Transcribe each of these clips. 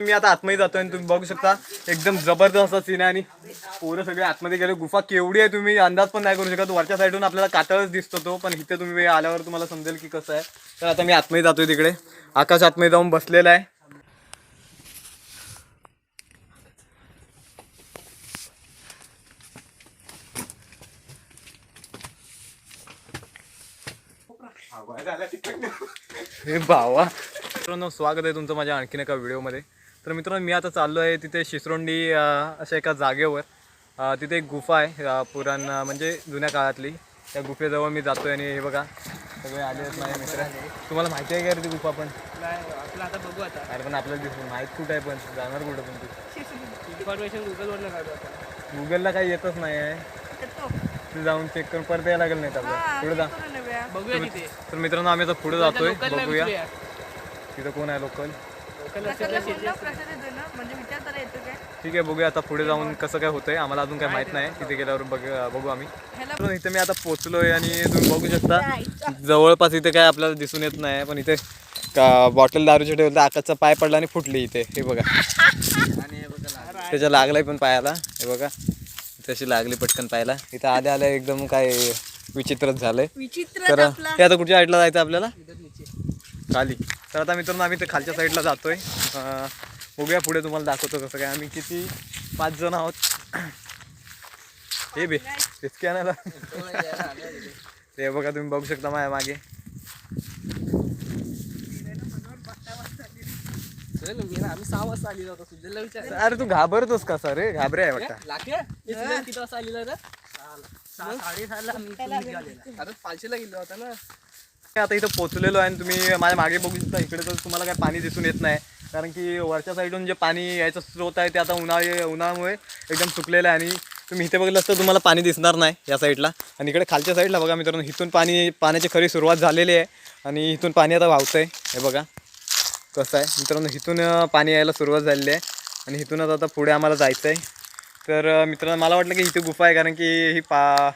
मी आता आतमध्ये जातोय आणि तुम्ही बघू शकता एकदम जबरदस्त असा सीन आहे आणि पोरं सगळे आतमध्ये गेले. गुफा केवढी आहे तुम्ही अंदाज पण नाही करू शकत. वरच्या साईडून आपल्याला कातळच दिसतो तो पण इथे तुम्ही आल्यावर तुम्हाला समजेल की कसं आहे. तर आता मी आतमध्ये जातोय तिकडे. आकाश आतमध्ये जाऊन बसलेला आहे. हे भावा. मित्रांनो स्वागत आहे तुमचं माझ्या आणखीन एका व्हिडिओमध्ये तर मित्रांनो मी आता चाललो आहे तिथे शिसरोंडी अशा एका जागेवर. तिथे एक गुफा आहे पुराण म्हणजे जुन्या काळातली. त्या गुफेजवळ मी जातोय आणि हे बघा सगळे आले आहेत माझे मित्र. तुम्हाला माहिती आहे का रे ती गुफा पण? आपलं आता बघू आता. अरे पण आपल्याला दिसून माहीत कुठं आहे पण? जाणार कुठं पण तू? इन्फॉर्मेशन काढू आता गुगलला काही येतच नाही आहे. तू जाऊन चेक करून परत यायला लागेल नाही आपल्याला. पुढे जा. बघूया तर मित्रांनो आम्ही आता पुढे जातोय. बघूया. तिथं कोण आहे लोकल म्हणजे येतो काय? ठीक आहे बघूया आता पुढे जाऊन कसं काय होतंय. आम्हाला अजून काय माहीत नाही. तिथे गेल्यावर बघ बघू आम्ही. तर इथे मी आता पोचलोय आणि तुम्ही बघू शकता. जवळपास इथे काय आपल्याला दिसून येत नाही पण इथे का बॉटल दारूचे ठेवलं आकाशचा पाय पडला आणि फुटली इथे. हे बघा. त्याच्या लागलाय पण पायाला. हे बघा. तशी लागली पटकन पायाला. इथं आल्या आल्या एकदम काय विचित्रच झालंय. विचित्र तर हे आता कुठच्या साईडला जायचं आपल्याला? खाली. तर आता मित्रांनो आम्ही ते खालच्या साईडला जातोय. अं, बघूया पुढे तुम्हाला दाखवतो कसं काय. आम्ही किती पाच जण आहोत. हे बे तेच आणायला. ते बघा तुम्ही बघू शकता माझ्या मागे. आम्ही सहा वाजता सुजलला विचार अरे तू घाबरतोस कसा रे घाबरे आहे वाटतं. सुजल किती वाजता आलेला रे? साडेसहाला मी आता पाचशेला गेलो होता ना. आता इथं पोचलेलो आहे आणि तुम्ही माझ्या मागे बघू शकता इकडे तर तुम्हाला काय पाणी दिसून येत नाही. कारण की वरच्या साईडून जे पाणी यायचं स्रोत आहे ते आता उन्हाळी उन्हाळ्यामुळे एकदम सुकलेलं आहे आणि तुम्ही इथे बघितलं असतं तुम्हाला पाणी दिसणार नाही या साईडला. आणि इकडे खालच्या साईडला बघा मित्रांनो इथून पाणी पाण्याची खरी सुरुवात झालेली आहे. आणि इथून पाणी आता वाहतंय. हे बघा कसं आहे. मित्रांनो इथून पाणी यायला सुरुवात झालेली आहे. आणि इथूनच आता पुढे आम्हाला जायचं आहे तर मित्रांनो मला वाटलं की इथे गुफा आहे कारण की ही पा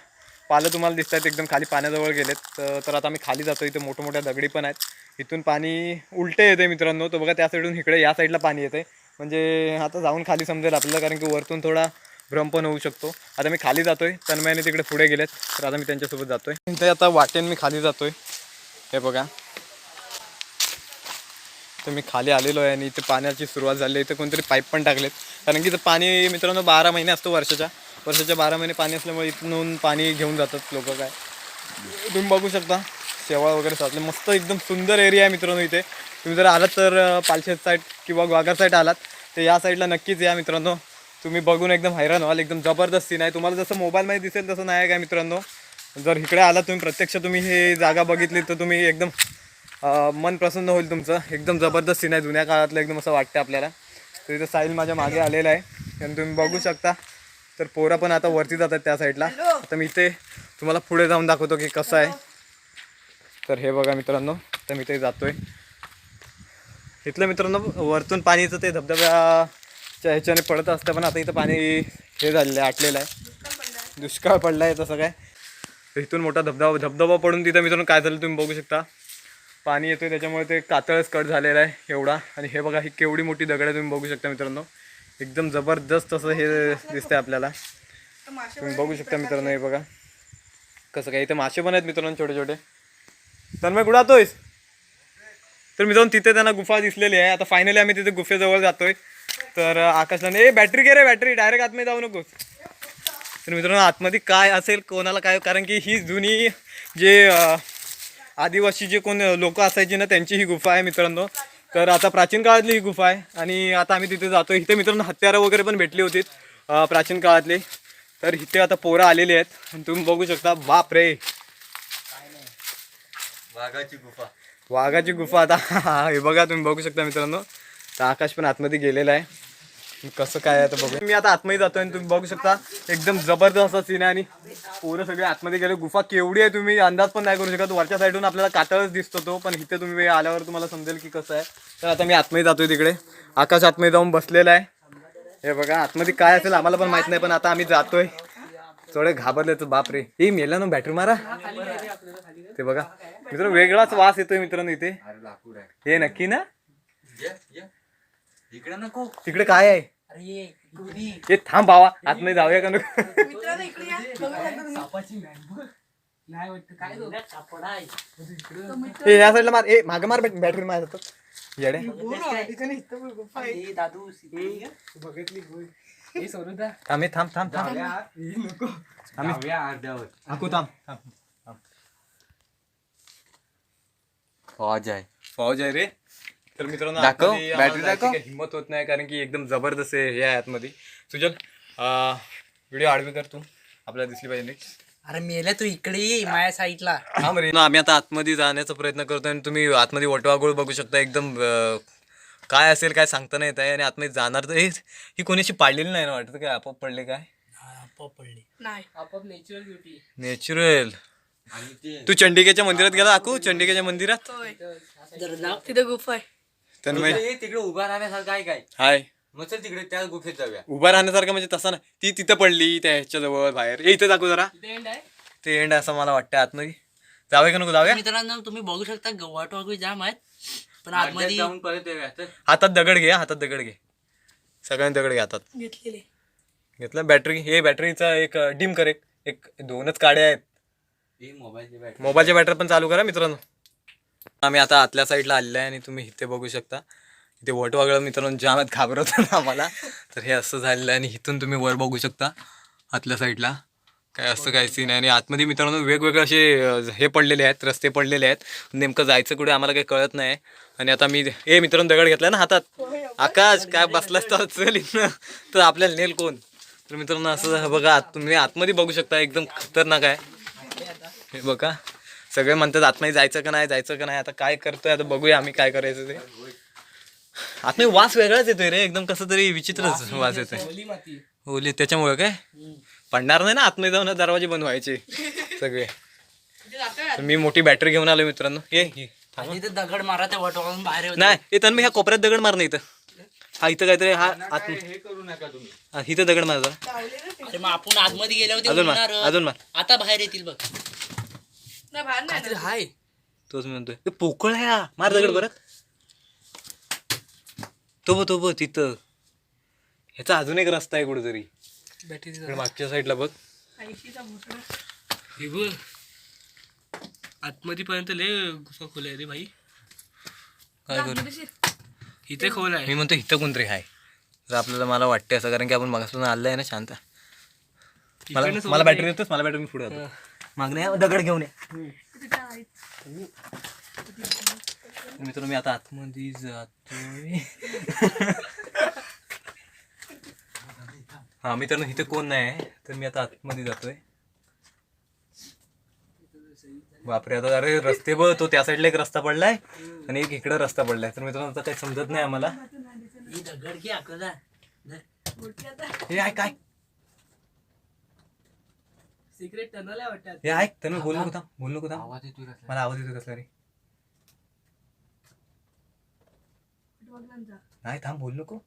पालं तुम्हाला दिसत आहेत एकदम खाली पाण्याजवळ गेलेत. तर आता आम्ही खाली जातो इथे मोठ्या मोठ्या दगडी पण आहेत. इथून पाणी उलटे येते मित्रांनो. तो बघा त्या साईडून इकडे या साईडला पाणी येते म्हणजे आता जाऊन खाली समजेल आपल्याला कारण की वरतून थोडा भ्रम पण होऊ शकतो. आता मी खाली जातोय तन्मयाने तिकडे पुढे गेलेत. तर आता मी त्यांच्यासोबत जातोय. ते आता वाटेन मी खाली जातोय. हे बघा. तर मी खाली आलेलो आहे आणि इथे पाण्याची सुरुवात झाली इथे कोणतरी पाईप पण टाकलेत. कारण की इथं पाणी मित्रांनो बारा महिने असतो वर्षाच्या. वर्षाच्या बारा महिने पाणी असल्यामुळे इथून पाणी घेऊन जातात लोक काय. तुम्ही बघू शकता शेवाळ वगैरे साचले. मस्त एकदम सुंदर एरिया आहे मित्रांनो इथे. तुम्ही जर आलात तर पालशेत साईड किंवा ग्वागर साईड आलात तर या साईडला नक्कीच या मित्रांनो. तुम्ही बघून एकदम हैराण व्हाल एकदम जबरदस्त सीन आहे. तुम्हाला जसं मोबाईलमध्ये दिसेल तसं नाही आहे काय मित्रांनो. जर इकडे आलात तुम्ही प्रत्यक्ष तुम्ही हे जागा बघितली तर तुम्ही एकदम मन प्रसन्न होईल तुमचं. एकदम जबरदस्त सीन आहे. जुन्या काळातलं एकदम असं वाटतं आपल्याला. तर इथं साहिल माझ्या मागे आलेला आहे. आणि तुम्ही बघू शकता तर पोरं पण आता वरती जातात त्या साईडला. आता मी इथे तुम्हाला पुढे जाऊन दाखवतो की कसं आहे. तर हे बघा मित्रांनो तर मी ते जातोय. इथलं मित्रांनो वरतून पाणीचं ते धबधब्याच्या ह्याच्याने पडत असतं पण आता इथं पाणी हे झालेलं आहे आटलेलं आहे. दुष्काळ पडला आहे तसं काय. इथून मोठा धबधबा धबधबा पडून तिथं मित्रांनो काय झालं तुम्ही बघू शकता. पाणी येतोय त्याच्यामुळे ते कातळच कट झालेलं आहे एवढा. आणि हे बघा ही केवढी मोठी दगड आहे तुम्ही बघू शकता मित्रांनो. एकदम जबरदस्त असं हे दिसतंय आपल्याला. तुम्ही बघू शकता मित्रांनो हे बघा. कसं काय इथे मासे पण आहेत मित्रांनो छोटे छोटे. तन्मय कुठं जातोयस? तर मित्रांनो तिथे त्यांना गुफा दिसलेली आहे. आता फायनली आम्ही तिथे गुफेजवळ जातोय. तर आकाशला ए बॅटरी घे रे बॅटरी डायरेक्ट आतमध्ये जाऊ नकोस. तर मित्रांनो आतमध्ये काय असेल कोणाला काय कारण की ही जुनी जे आदिवासी जे कोण लोक असायची ना त्यांची ही गुफा आहे मित्रांनो. तर आता प्राचीन काळातली ही गुफा आहे आणि आता आम्ही तिथे जातो इथे मित्रांनो हत्यारं वगैरे पण भेटली होती प्राचीन काळातली. तर इथे आता पोरं आलेली आहेत आणि तुम्ही बघू शकता बाप रे वाघाची गुफा. वाघाची गुफा आता. हे बघा तुम्ही बघू शकता मित्रांनो. तर आकाश पण आतमध्ये गेलेला आहे. कसं काय आहे तर बघू मी आता आतमध्ये जातोय आणि तुम्ही बघू शकता एकदम जबरदस्त सीन आहे आणि पोरं सगळे आतमध्ये गेले. गुफा केवढी आहे तुम्ही अंदाज पण नाही करू शकत. वरच्या साईडून आपल्याला कातळच दिसतो तो पण इथे तुम्ही आल्यावर तुम्हाला समजेल की कसं आहे. तर आता मी आतमध्ये जातोय तिकडे. आकाश आतमध्ये जाऊन बसलेला आहे. हे बघा आतमध्ये काय असेल आम्हाला पण माहीत नाही पण आता आम्ही जातोय. थोडे घाबरले तर बापरे. हे मेला ना बॅटरी मारा. ते बघा. मित्र वेगळाच वास येतोय मित्रांनो इथे. हे नक्की ना? तिकडे काय आहे? हे थांब भावा आतमध्ये जाऊया का नको? मित्रांनो इकडे या. बघू शकता तुम्ही. नाही या साईडला मार. ए मागे मार बॅटरी मार जातो येडे. इथं पण गुफा आहे. थांब हे थांब थांब थांब. आम्ही जाऊया अर्ध्यावर हाकू थांब थांब. फौज आहे. फौज आहे रे. तर मित्रांनो दाखव, बॅटरी दाखव. हिंमत होत नाही कारण की एकदम जबरदस्त आहे हे आहे आतमध्ये सुजल व्हिडिओ आडवी कर तू. आपल्याला दिसली पाहिजे नीट. अरे मेल्या तू इकडे ये माझ्या साईडला थांब रे आम्ही आता आतमध्ये जाण्याचा प्रयत्न करतोय आणि तुम्ही आतमध्ये वटवागुळ बघू शकता. एकदम अं, काय असेल काय सांगता नाही येत आहे. आणि आतमध्ये जाणार तर हे ही कोणाशी पाडलेली नाही ना वाटतं काय? आपोआप पडले काय? पडले. नाही. आपोआप नॅचरल ब्युटी नॅचरल आणि ते चंडिकेच्या मंदिरात गेला आकू चंडिकेच्या मंदिरात. होय. जर जाऊ तिथे गुफा आहे. तन्मय. तिकडे तिकडे उभा राहण्यासारखं आहे काय? हाय. मग चल तिकडे त्या गुफेत जाऊया. उभा राहण्यासारखं म्हणजे तसं ना ती तिथं पडली त्या ह्याच्या जवळ बाहेर. ए इथं दाखव जरा. तिथे आहे. ते एंड असं मला वाटतं आतमध्ये. जाऊया का नको जाऊया? मित्रांनो तुम्ही बघू शकता गव्हाट वगैरे जाम आहेत. पण आतमध्ये जाऊन परत येऊया चल. हातात दगड घे हातात दगड घे. सगळ्यांनी दगड घे हातात. घेतलेले. घेतलं? बॅटरी हे बॅटरीचा एक डिम कर एक. एक दोनच काड्या आहेत. ही मोबाईलची बॅटरी. मोबाईलच्या बॅटरी पण चालू करा मित्रांनो. आम्ही आता आतल्या साईडला आलेलो आहे आणि तुम्ही इथे बघू शकता. इथे वटवागळं मित्रांनो जामात घाबरत घाबरवतात आम्हाला. तर हे असं झालेलं आहे आणि इथून तुम्ही वर बघू शकता आतल्या साईडला. काय असं काय सीन आहे. आणि आतमध्ये मित्रांनो वेगवेगळे असे हे पडलेले आहेत रस्ते पडलेले आहेत. नेमकं जायचं कुठे आम्हाला काही कळत नाही. आणि आता मी ए मित्रांनो दगड घेतला ना हातात. आकाश काय बसलास तर चल तर आपल्याला नेल कोण? तर मित्रांनो असं बघा आत- तुम्ही आतमध्ये बघू शकता एकदम खतरनाक आहे. हे बघा. सगळे म्हणतात आतमध्ये जायचं का नाही जायचं का नाही आता काय करतोय आता बघूया आम्ही काय करायचं ते. आतमध्ये वास वेगळाच येतोय रे एकदम कसं तरी विचित्रच वास येतोय ओली माती. ओली त्याच्यामुळे काय? पडणार नाही ना आतमध्ये जाऊन दरवाजे बंद व्हायचे. सगळे. मी मोठी बॅटरी घेऊन आलो मित्रांनो. ये इथे दगड मारा बाहेर. नाही येतात मी ह्या कोपऱ्यात दगड मार नाही इथं. हा इथं काहीतरी हा आत हे करू नका तुम्ही. हा, इथं दगड मार जरा. आपण आतमध्ये गेल्यावर अजून मार. अजून मार. आता बाहेर येतील बघ. नाही बाहेर नाही काहीतरी ना. हाय. तोच म्हणतोय. ते पोकळ आहे हा. मार दगड परत. तो बघ तो बघ तिथं. ह्याचा अजून एक रस्ता आहे कुठेतरी. बॅटरी मागच्या साईडला बघ. भुसडा. हे बघ. आतमध्ये पर्यंत लय गुफा खोल आहे रे भाई काय करू? इथे खोल आहे. मी म्हणतो इथं कोणतरी आहे जर आपल्याला मला वाटते असं कारण की आपण मागासून आलं आहे ना शांत. मला इकडनं मला सोडून बॅटरी देतोस? मला बॅटरी पुढे जातो या, दगड घेऊन ये. मित्रांनो मी आता आतमध्ये जातोय. हा मित्रांनो इथे कोण नाही आहे तर मी आता आतमध्ये जातोय. बापरे आता अरे रस्ते बघ तो त्या साईडला एक रस्ता पडलाय आणि एक इकडे रस्ता पडलाय. तर मित्रांनो आता काही समजत नाही आम्हाला. ही काय? सिक्रेट टनल आहे वाटतं हे ऐक तर बोल नको थांब बोल नको थांब. आवाज येतोय कसला? मला आवाज येतो कसला रे. नाही थांब बोल नको.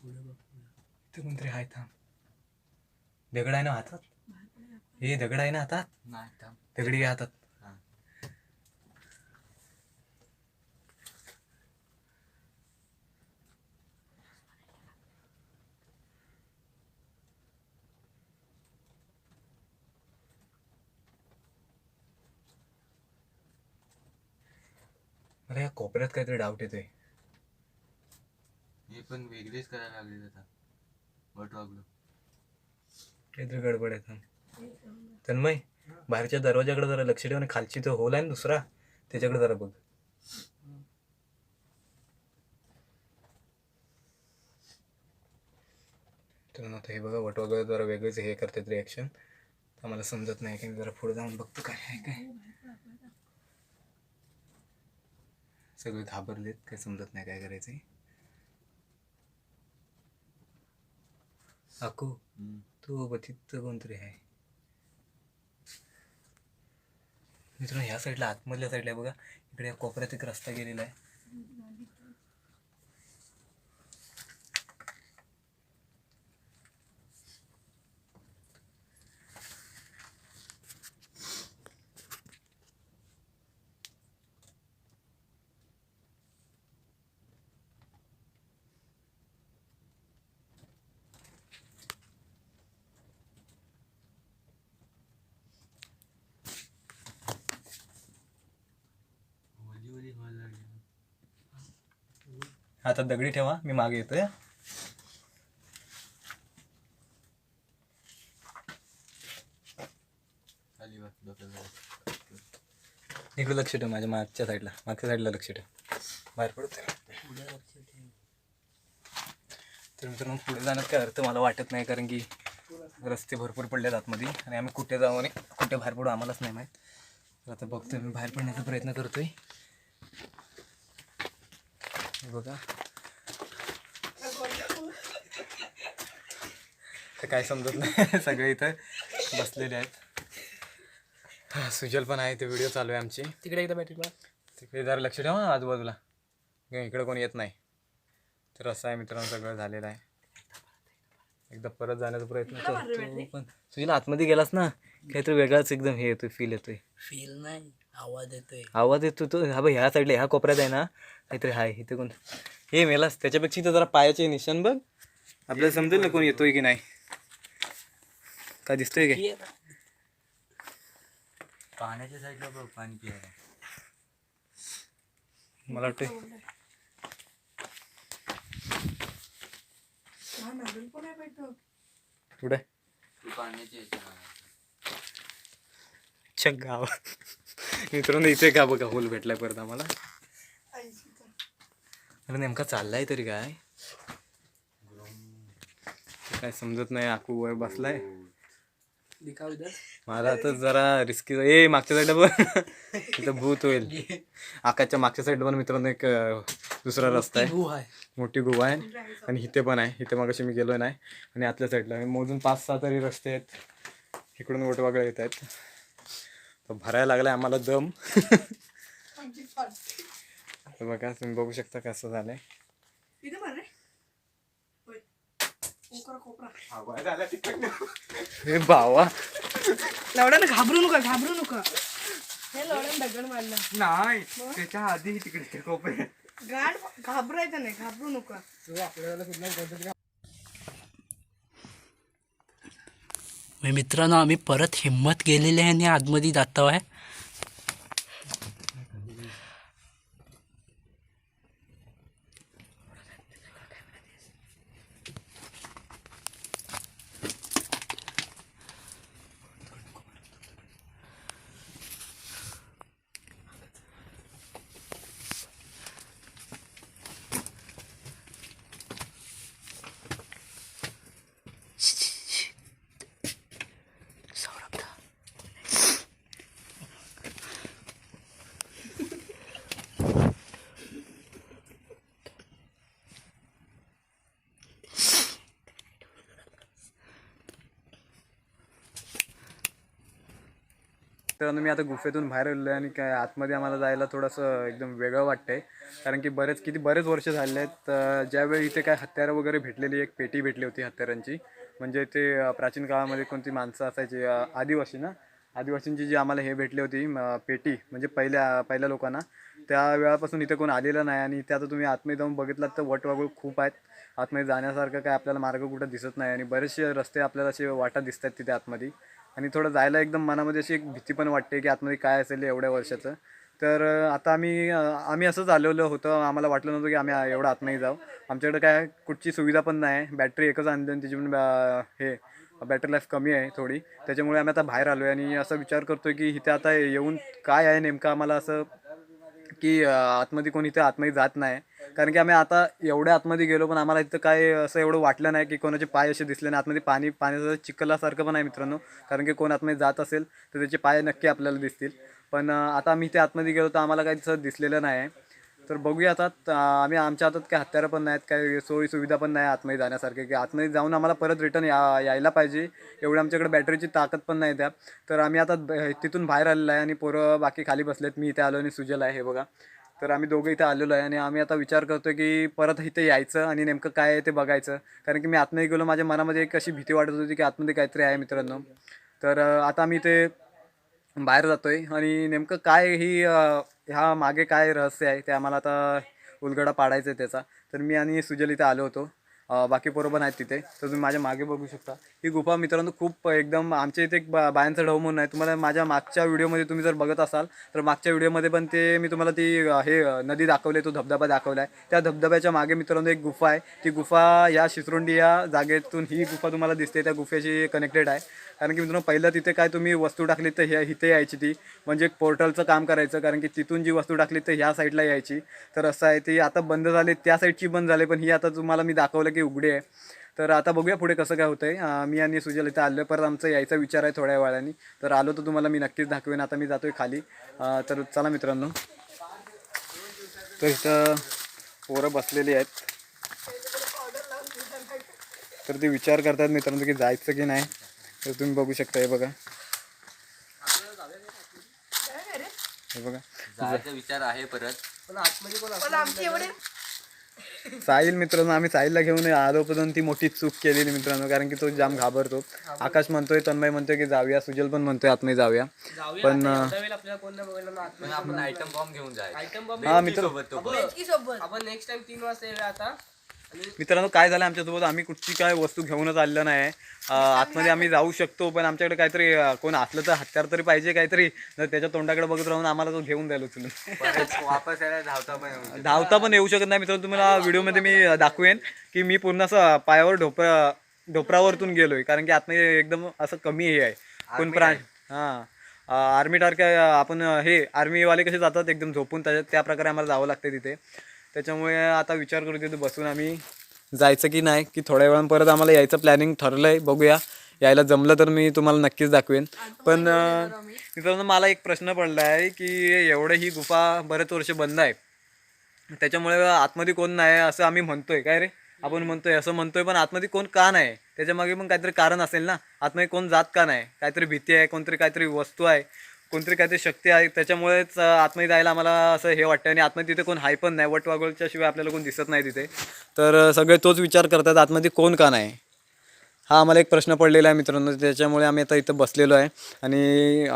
इथे कोणतरी आहे थांब. दगड आहे ना हातात? हे दगड आहे ना हातात? नाही थांब. दगडी आहे हातात. मला या कोपऱ्यात काहीतरी डाऊट येतोय. हे पण वेगळेच करायला लागले आता. बट वागलो. काहीतरी गडबड आहे थांब. तन्मय बाहेरच्या दरवाजाकडे जरा लक्ष ठेव आणि खालची तो होल आहे ना दुसरा त्याच्याकडे जरा बघ. तर आता हे बघा वट वगैरे जरा वेगळेच हे करतात रिॲक्शन आम्हाला समजत नाही की जरा पुढे जाऊन बघतो काय आहे काय सगळे घाबरलेत काय समजत नाही काय करायचंय. अकू तू बघित कोणतरी आहे? मित्रांनो ह्या साईडला आतमधल्या साईडला बघा. इकडे या कोपऱ्यात एक रस्ता गेलेला आहे. आता दगडी ठेवा मी मागे येतोय. इकडे लक्ष ठेव माझ्या मागच्या साईडला मागच्या साईडला लक्ष ठेव. बाहेर पडतोय. तर मित्रांनो पुढे जाण्यात काय अर्थ मला वाटत नाही कारण की रस्ते भरपूर पडलेत आतमध्ये आणि आम्ही कुठे जाऊ आणि कुठे बाहेर पडू आम्हालाच नाही माहीत. तर आता बघतोय मी बाहेर पडण्याचा प्रयत्न करतोय. बघा. तर काय समजत नाही. सगळे इथं बसलेले आहेत. हा, सुजल पण आहे ते व्हिडिओ चालू आहे आमची. तिकडे एकदा बॅटरी तिकडे जरा लक्ष ठेवा आजूबाजूला. इकडे इकडे कोणी येत नाही. तर असं आहे मित्रांनो सगळं झालेलं आहे. एकदा परत जाण्याचा प्रयत्न करतो पण तुझ्या आतमध्ये गेलास ना काहीतरी वेगळाच एकदम हे येतोय फील येतोय. फील नाही. आवाज येतोय. आवाज येतो तो. हा बघ ह्या साईडला ह्या कोपऱ्यात आहे ना काहीतरी हाय इथे कोण. हे मेलास त्याच्यापेक्षा इथं जरा पायाचे निशाण बघ. आपल्याला समजेल ना कोण येतोय की नाही. काय दिसतोय काय? पाण्याच्या साईडला बघ पाणी पियायला मला वाटतंय. हा नवीन पण आहे पाहिजे पुढे तू पाण्याच्या याच्या अच्छा गावात मित्रांनो इथे का बघा होल भेटलाय परत आम्हाला. अरे नेमका चाललाय तरी काय? काय समजत नाही आकू वर बसलाय. मला आता जरा रिस्की ए मागच्या साईडला पण इथं भूत होईल. आकाच्या मागच्या साईडला पण मित्रांनो एक दुसरा रस्ता आहे. मोठी गुहा आहे. आणि इथे पण आहे. इथे मागाशी मी गेलोय नाही. आणि आतल्या साईडला मोजून पाच सहा तरी रस्ते आहेत. इकडून वगळं येत आहेत. भरायला लागलाय आम्हाला दम. बघा तुम्ही बघू शकता कसं झालंय. हे बावा लवड्यानं घाबरू नका घाबरू नका. हे लवड्यानं दगड मारला. नाही त्याच्या आधी तिकडे कोपरे. गाड घाबरायचं नाही घाबरू नका. मित्रांनो आम्ही परत हिंमत गेलेले आहे आणि आतमध्ये जातो आहे तर मी आता गुफेतून बाहेर आलेलो आहे आणि काय आतमध्ये आम्हाला जायला थोडंसं एकदम वेगळं वाटतंय. कारण की बरेच किती बरेच वर्ष झाले आहेत. तर ज्यावेळी इथे काय हत्यारं वगैरे भेटलेली एक पेटी भेटली होती हत्यारांची. म्हणजे ते प्राचीन काळामध्ये कोणती माणसं असायची आदिवासी ना? आदिवासींची जी आम्हाला हे भेटली होती म, पेटी म्हणजे पहिल्या पहिल्या लोकांना. त्या वेळापासून इथे कोण आलेलं नाही आणि इथे आता तुम्ही आतमध्ये जाऊन बघितलात तर वटवागुळ खूप आहेत. आतमध्ये जाण्यासारखं काय आपल्याला मार्ग कुठं दिसत नाही आणि बरेचसे रस्ते आपल्याला असे वाटा दिसत आहेत तिथे आतमध्ये. आणि थोडं जायला एकदम मनामध्ये अशी एक भीती पण वाटते की आतमध्ये काय असेल एवढ्या वर्षाचं. तर आता आम्ही आम्ही असंच आलेलो होतं. आम्हाला वाटलं नव्हतं की आम्ही एवढं आतमध्ये जाऊ. आमच्याकडे काय कुठची सुविधा पण नाही बॅटरी एकच आणली आणि त्याची पण हे बॅटरी लाईफ कमी आहे थोडी. त्याच्यामुळे आम्ही आता बाहेर आलो आहे आणि असा विचार करतोय की इथे आता येऊन काय आहे नेमकं आम्हाला असं की आतमध्ये कोणी इथे आतमध्ये जात नाही. कारण की आम्ही आता एवढ्या आतमध्ये गेलो पण आम्हाला इथं काय असं एवढं वाटलं नाही की कोणाचे पाय असे दिसले नाही. आतमध्ये पाणी पाण्याचं चिखलासारखं पण आहे मित्रांनो. कारण की कोण आतमध्ये जात असेल तर त्याचे पाय नक्की आपल्याला दिसतील. पण आता आम्ही इथे आतमध्ये गेलो तर आम्हाला काही तसं दिसलेलं नाही तर बघूया आता आम्ही आमच्या हातात काही हत्यारं पण नाहीत काही सोयी सुविधा पण नाही आतमध्ये जाण्यासारखे की आतमध्ये जाऊन आम्हाला परत रिटर्न या यायला पाहिजे. एवढं आमच्याकडे बॅटरीची ताकद पण नाही त्या. तर आम्ही आता तिथून बाहेर आलेलो आहे आणि पोरं बाकी खाली बसलेत. मी इथे आलो आणि सुजल आहे हे बघा. तर आम्ही दोघं इथे आलेलो आहे आणि आम्ही आता विचार करतो की परत इथे यायचं आणि नेमकं काय आहे ते बघायचं. कारण की मी आतमध्ये गेलो माझ्या मनामध्ये एक अशी भीती वाटत होती की आतमध्ये काहीतरी आहे मित्रांनो. तर आता आम्ही इथे बाहेर जातो आहे आणि नेमकं काय ही ह्या मागे काय रहस्य आहे ते आम्हाला आता उलगडा पाडायचं आहे त्याचा. तर मी आणि सुजल इथे आलो होतो. बाकी पोरं पण आहेत तिथे. तर तुम्ही माझ्या मागे बघू शकता. ही गुफा मित्रांनो खूप एकदम आमच्या इथे एक बा बायांचा ढव म्हणून आहे. तुम्हाला माझ्या मागच्या व्हिडिओमध्ये तुम्ही जर बघत असाल तर मागच्या व्हिडिओमध्ये पण ते मी तुम्हाला ती हे नदी दाखवली तो धबधबा दाखवला आहे. त्या धबधब्याच्या मागे मित्रांनो एक गुफा आहे. ती गुफा या शिसरुंडी या जागेतून ही गुफा तुम्हाला दिसते. त्या गुफेशी कनेक्टेड आहे. कारण की मित्रांनो पहिलं तिथे काय तुम्ही वस्तू टाकली तर ह्या इथे यायची ती. म्हणजे एक पोर्टलचं काम करायचं कारण की तिथून जी वस्तू टाकली तर ह्या साईडला यायची. तर असं आहे ती आता बंद झाली त्या साईडची बंद झाली पण ही आता तुम्हाला मी दाखवलं की उघडी आहे. तर आता बघूया पुढे कसं काय होतंय. आहे मी आणि सुजल इथं आलो परत आमचा यायचा विचार आहे थोड्या वेळाने. तर आलो तर तुम्हाला मी नक्कीच दाखवेन आता मी जातोय खाली. तर चला मित्रांनो. तर इथं पोरं बसलेली आहेत. तर ते विचार करतात मित्रांनो की जायचं की नाही. तर तुम्ही बघू शकता हे बघा. हे बघा. जायचा विचार आहे परत. पण आतमध्ये कोण पण आमचे एवढे साहिल मित्रांनो आम्ही साहिलला घेऊन आलो पण ती मोठी चूक केलेली मित्रांनो कारण की तो जाम घाबरतो. आकाश म्हणतोय तन्मय म्हणतोय की जाऊया. सुजल पण म्हणतोय आतमध्ये जाऊया. जाऊया. पण, आता अं, एवढ्या वेळ आपल्याला कोण नाही बघायला ना पण आतमध्ये आपण आयटम बॉम्ब घेऊन जायचं. आयटम बॉम्ब हा मित्र सोबत तो मेचकी सोबत. आपण नेक्स्ट टाइम तीन वाजता येऊया आता. मित्रांनो काय झालं? आमच्यासोबत आम्ही कुठची काय वस्तू घेऊनच आलेलं नाही. आतमध्ये आम्ही जाऊ शकतो पण आमच्याकडे काहीतरी कोण असलं तर हत्यार तरी पाहिजे काहीतरी. तर त्याच्या तोंडाकडे बघत राहून आम्हाला तो घेऊन द्यायला परत वापस यायला धावता पण येऊ शकतो. धावता पण येऊ शकत नाही. मित्रांनो तुम्हाला व्हिडिओमध्ये मी दाखवेन की मी पूर्ण असं पायावर ढोपरा ढोपरावरतून गेलोय. कारण की आतमध्ये एकदम असं कमी हे आहे. कोण प्राण हां. आर्मी टारखे आपण हे आर्मीवाले कसे जातात एकदम झोपून त्या त्या प्रकारे आम्हाला जावं लागते तिथे. त्याच्यामुळे आता विचार करू तिथे बसून आम्ही जायचं की नाही की थोड्या वेळानं परत आम्हाला यायचं प्लॅनिंग ठरलं आहे बघूया. यायला जमलं तर मी तुम्हाला नक्कीच दाखवेन. पण मित्रांनो मला एक प्रश्न पडला आहे की एवढं ही गुफा बरेच वर्ष बंद आहे. त्याच्यामुळे आतमध्ये कोण नाही असं आम्ही म्हणतोय काय रे? आपण म्हणतोय असं म्हणतोय पण आतमध्ये कोण का नाही? त्याच्यामागे पण काहीतरी कारण असेल ना? आतमध्ये कोण जात का नाही? काहीतरी भीती आहे कोणतरी काहीतरी वस्तू आहे. कोणतरी काहीतरी शक्ती आहे त्याच्यामुळेच आतमध्ये जायला आम्हाला असं हे वाटतं आणि आतमध्ये तिथे कोण हाय पण नाही वटवागोळच्या शिवाय आपल्याला कोण दिसत नाही तिथे. तर सगळे तोच विचार करतात आतमध्ये कोण का नाही? हा आम्हाला एक प्रश्न पडलेला आहे मित्रांनो त्याच्यामुळे आम्ही आता इथं बसलेलो आहे. आणि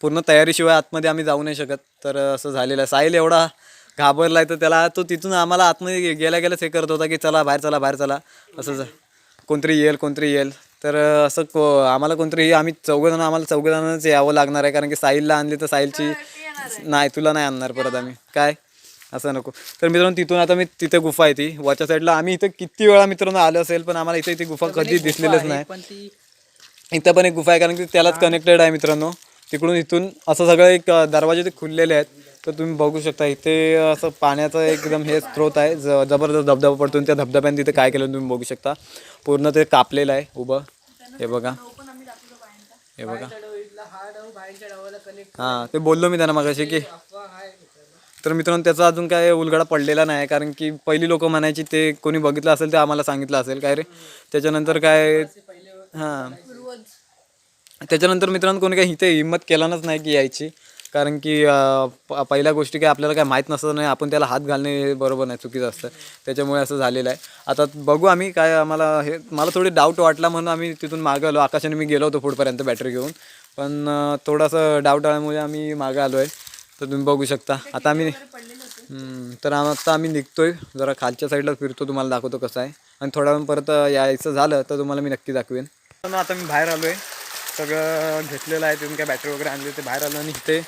पूर्ण तयारीशिवाय आतमध्ये आम्ही जाऊ नाही शकत. तर असं झालेलं आहे. साहिल एवढा घाबरला आहे तर त्याला तो तिथून आम्हाला आतमध्ये गेल्या गेल्याच हे करत होता की चला बाहेर चला बाहेर चला. असं झा- कोणतरी येईल कोणतरी येईल. तर असं को आम्हाला कोणतरी आम्ही चौघजण आम्हाला चौघजणांच यावं लागणार आहे. कारण की साहिलला आणली तर साहिलची नाही तुला नाही आणणार परत आम्ही. काय? असं नको. तर मित्रांनो तिथून आता मी तिथे गुफा आहे ती. वरच्या साईडला आम्ही इथं किती वेळा मित्रांनो आलो असेल पण आम्हाला इथे ती गुफा कधी दिसलेलंच नाही. पण ती इथं पण एक गुफा आहे कारण की त्यालाच कनेक्टेड आहे मित्रांनो. तिकडून इथून असं सगळं एक दरवाजे ते खुललेले आहेत. तर तुम्ही बघू शकता इथे असं पाण्याचं एकदम हे स्रोत आहे. ज जबरदस्त धबधबा पडतो आणि त्या धबधब्याने तिथे काय केलं तुम्ही बघू शकता. पूर्ण ते कापलेलं आहे उभं. हे बघा. हे बघा. हां ते बोललो मी त्यांना मगाशी की तर मित्रांनो त्याचा अजून काय उलगडा पडलेला नाही कारण की पहिली लोक म्हणायची ते कोणी बघितलं असेल ते आम्हाला सांगितलं असेल काय रे? त्याच्यानंतर काय हां. त्याच्यानंतर मित्रांनो कोणी काही इथे हिंमत केलानच नाही की यायची. कारण की प- पहिल्या गोष्टी काय आपल्याला काय माहीत नसतं नाही आपण त्याला हात घालणे हे बरोबर नाही चुकीचं असतं. त्याच्यामुळे असं झालेलं आहे. आता बघू आम्ही काय आम्हाला हे मला थोडी डाऊट वाटला म्हणून आम्ही तिथून मागं आलो. आकाशाने मी गेलो होतो पुढपर्यंत बॅटरी घेऊन. पण थोडासा डाऊट आल्यामुळे आम्ही मागं आलो आहे तर तुम्ही बघू शकता. आता आम्ही तर आता आम्ही आहे जरा खालच्या साईडला फिरतो तुम्हाला दाखवतो कसं आहे. आणि थोड्या वेळ परत यायचं झालं तर तुम्हाला मी नक्की दाखवेन. आता मी बाहेर आलो आहे सगळं घेतलेलं आहे तिथून काय बॅटरी वगैरे आणली ते बाहेर आलो आणि इथे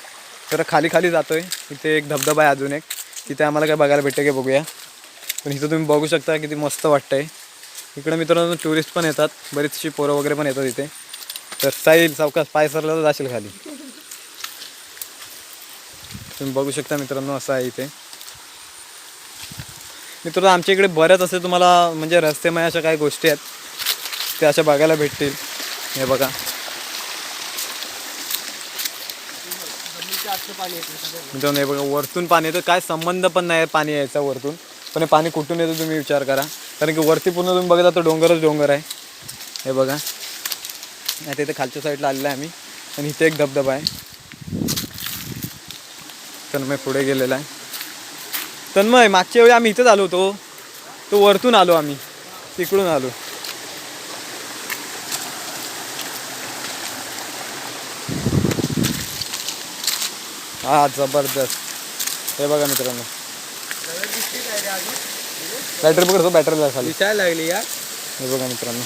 तर खाली खाली जातो आहे इथे एक धबधबा आहे अजून एक. तिथे आम्हाला काय बघायला भेटतं की बघूया. पण इथं तुम्ही बघू शकता किती मस्त वाटतं आहे इकडे मित्रांनो टुरिस्ट पण येतात. बरीचशी पोरं वगैरे पण येतात इथे. तर साईल सावकाश पाय सरला तर जाशील खाली. तुम्ही बघू शकता मित्रांनो असं आहे इथे. मित्रांनो आमच्या इकडे बऱ्याच असे तुम्हाला म्हणजे रस्तेमय अशा काही गोष्टी आहेत. त्या अशा बघायला भेटतील. हे बघा जमिनीच्या आतलं पाणी येतं सगळं मित्रांनो हे बघा वरतून पाणी येतं. काय संबंध पण नाही आहे पाणी यायचा वरतून. पण हे पाणी कुठून येतं तुम्ही विचार करा. कारण की वरती पूर्ण तुम्ही बघितला तर डोंगरच डोंगर आहे. हे बघा. आता इथे खालच्या साईडला आलेलं आहे आम्ही. आणि इथे एक धबधबा आहे. तन्मय पुढे गेलेला आहे. तन्मय मागच्या वेळी आम्ही इथेच आलो होतो. तो वरतून आलो आम्ही. तिकडून आलो. हा जबरदस्त. हे बघा मित्रांनो. बॅटरी बघतो बॅटरी खाली. दिसायला लागली या. हे बघा मित्रांनो.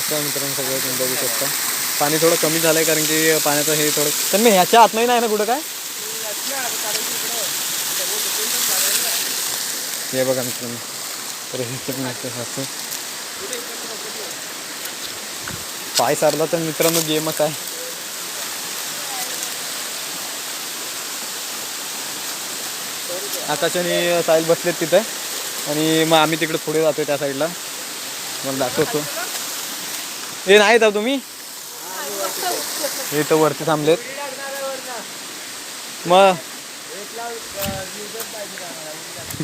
असं आहे मित्रांनो सगळं तुम्ही बघू शकता. पाणी थोडं कमी झालंय कारण की पाण्याचं हे थोडं पण मी ह्याच्या आतमध्ये नाही ना कुठं काय? हे बघा मित्रांनो. तर हे तर असं. पाय सारला तर मित्रांनो गेमच आहे. आकाश आणि साहिल बसलेत तिथे. आणि मग आम्ही तिकडे पुढे जातोय त्या साईडला. मग दाखवतो. हे नाही तर तुम्ही? हे तर वरती थांबलेत. मग?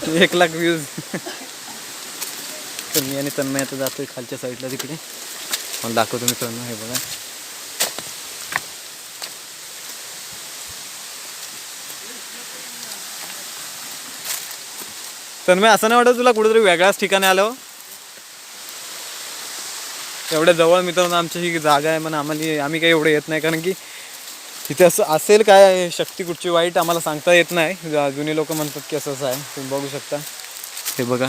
एक लाख व्ह्यूज मी आणि तन्मय आता जातोय खालच्या साईडला तिकडे. मला दाखवतो मित्रांनो हे बघा. तन्मय असं नाही वाटत तुला कुठेतरी वेगळ्याच ठिकाणी आलो? एवढ्या जवळ मित्रांनो आमची ही जागा आहे म्हणून आम्हाला आम्ही काही एवढं येत नाही कारण की तिथे असं असेल काय शक्ती कुठची वाईट आम्हाला सांगता येत नाही. जुने जुनी लोक म्हणतात की असं असं आहे. तुम्ही बघू शकता. हे बघा.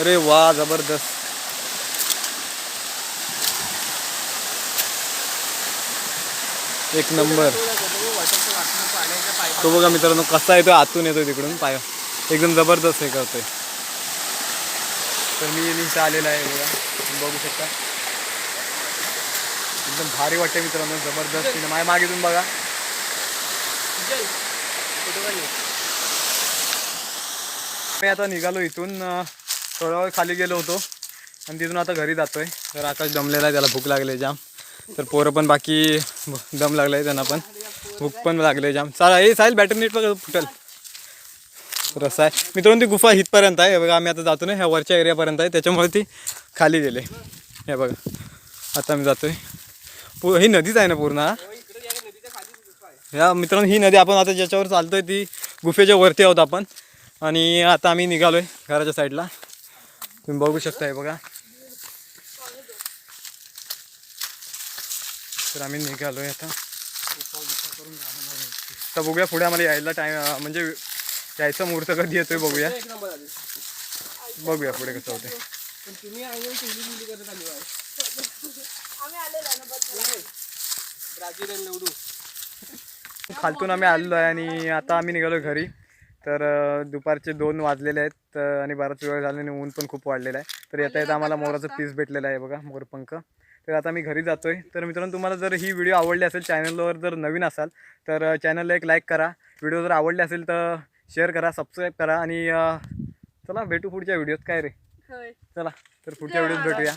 अरे वा जबरदस्त. एक नंबर. तो बघा मित्रांनो कसा येतो आतून येतो तिकडून पाय. एकदम जबरदस्त हे करतोय. तर मी इथं आलेला आहे बघा तुम्ही बघू शकता. एकदम भारी वाटते मित्रांनो जबरदस्त तिने माझ्या मागे तुम्ही बघा. मी आता निघालो इथून थोडा वेळ खाली गेलो होतो आणि तिथून आता घरी जातोय. तर आकाश दमलेला आहे त्याला भूक लागले जाम. तर पोरं पण बाकी ब- दम आहे त्यांना पण. भूक पण लागले जाम. चला हे साईल बॅटरी नीट बघा फुटल. तर असं आहे. मित्रांनो ती गुफा हितपर्यंत आहे. बघा आम्ही आता जातो ना ह्या वरच्या एरियापर्यंत आहे. त्याच्यामुळे ती खाली गेले. हे बघा आता आम्ही जातोय. पू ही नदीच आहे ना पूर्ण ह्या या मित्रांनो ही नदी आपण आता ज्याच्यावर चालतोय ती गुफेच्या वरती आहोत आपण. आणि आता आम्ही निघालोय घराच्या साईडला तुम्ही बघू शकता हे बघा. तर आम्ही निघालोय आता. तर बघूया पुढे आम्हाला यायला टाइम म्हणजे यायचा मुहूर्त कधी येतोय बघूया. बघूया पुढे कसं होते खालतून आम्ही आलेलो आहे आणि आता आम्ही निघालो घरी. तर दुपारचे दोन वाजलेले आहेत तर आणि बराच वेळ झाला आणि ऊन पण खूप वाढलेलं आहे. तर येता येता आम्हाला मोराचं पीस भेटलेलं आहे बघा मोरपंख तर आता मी घरी जातोय. तर मित्रांनो तुम्हाला जर ही व्हिडिओ आवडली असेल चॅनलवर जर नवीन असाल तर चॅनलला एक लाईक करा. व्हिडिओ जर आवडले असेल तर शेअर करा सबस्क्राईब करा आणि चला भेटू पुढच्या व्हिडिओत. काय रे? होय. चला तर पुढच्या व्हिडिओत भेटूया.